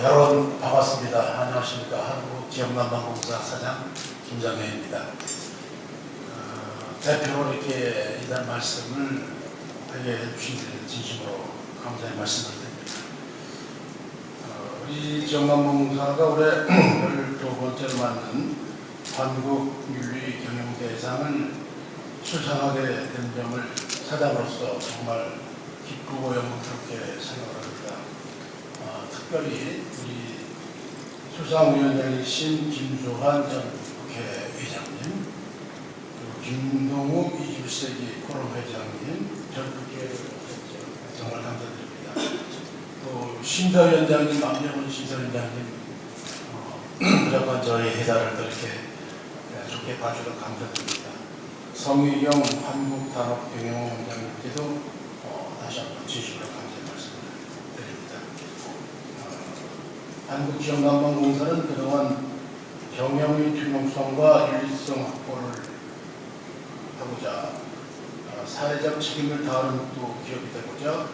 여러분 반갑습니다. 안녕하십니까. 한국지역난방공사 사장 김정혜입니다. 어, 대표로 이렇게 이런 말씀을 하게 해주신 데 진심으로 감사의 말씀을 드립니다. 어, 우리 지역난방공사가 올해 12번째로 맞는 한국윤리경영대상을 수상하게 된 점을 사장으로서 정말 기쁘고 영광스럽게 생각을 합니다. 어, 특별히 우리 수상위원장이신 김수환 전 국회의장님, 김동욱 21세기 포럼 회장님, 전 국회의장 정말 감사드립니다. 또 심사위원장님, 남영훈 심사위원장님, 어, 무조건 저희 회사를 또 이렇게 네, 좋게 봐주셔서 감사드립니다. 성희경 한국단업경영원장님께도 어, 다시 한번 진심으로 감사의 말씀을 드립니다. 어, 한국지역난방공사는 그동안 경영의 투명성과 윤리성 확보를 하고자 어, 사회적 책임을 다하는 또 기업이 되고자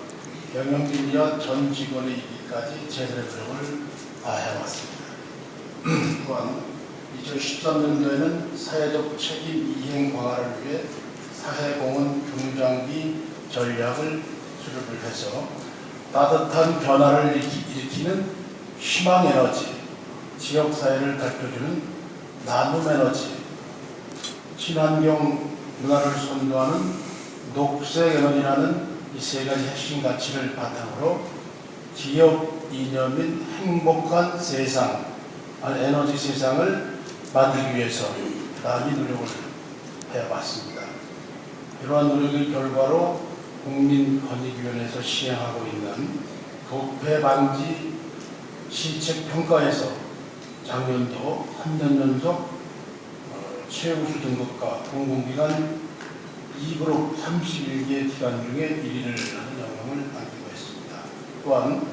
경영진이와 전 직원의 이기까지 제대로 노력을 다해왔습니다. 또한 2013년도에는 사회적 책임 이행 강화를 위해 사회공헌 중장기 전략을 수립을 해서 따뜻한 변화를 일으키- 일으키는 희망 에너지, 지역 사회를 밝혀주는 나눔 에너지, 친환경 문화를 선도하는 녹색 에너지라는 이 세 가지 핵심 가치를 바탕으로 기업 이념인 행복한 세상, 아니, 에너지 세상을 만들기 위해서 많이 노력을 해왔습니다. 이러한 노력의 결과로 국민권익위원회에서 시행하고 있는 부패 방지 시책 평가에서 작년도 3년 연속 어, 최우수 등급과 공공기관 2그룹 31개 기관 중에 1위를 하는 영광을 안기고 했습니다. 또한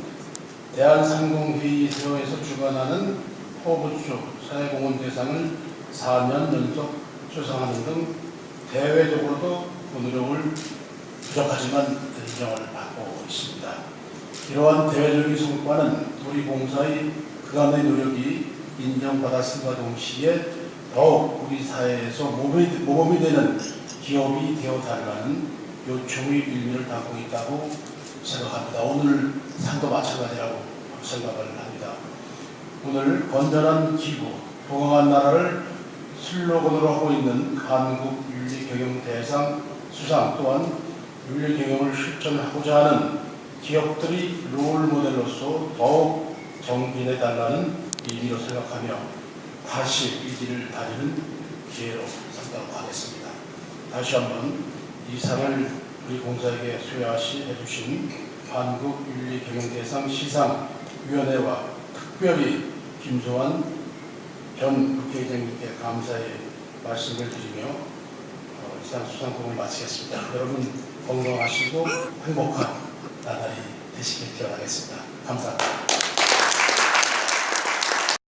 대한상공회의소에서 주관하는 호부수 사회공헌 대상을 4년 연속 수상하는 등 대외적으로도 그 노력을 부족하지만 인정을 받고 있습니다. 이러한 대외적인 성과는 우리 공사의 그간의 노력이 인정받았음과 동시에 더욱 우리 사회에서 모범이, 모범이 되는 기업이 되어달라는 요청의 의미를 담고 있다고 생각합니다. 오늘 상도 마찬가지라고 생각을 합니다. 오늘 건전한 기부, 동강한 나라를 슬로건으로 하고 있는 한국윤리경영대상 수상 또한 윤리경영을 실천하고자 하는 기업들이 롤 모델로서 더욱 정진해 달라는 의미로 생각하며 다시 이 길을 다니는 기회로 삼도록 하겠습니다. 다시 한번 이 상을 우리 공사에게 수여하시 해주신 한국윤리경영대상 시상위원회와 특별히 김소환 전 국회의장님께 감사의 말씀을 드리며 어, 이상 수상공을 마치겠습니다. 여러분 건강하시고 행복한 나날이 되시길 기원하겠습니다. 감사합니다.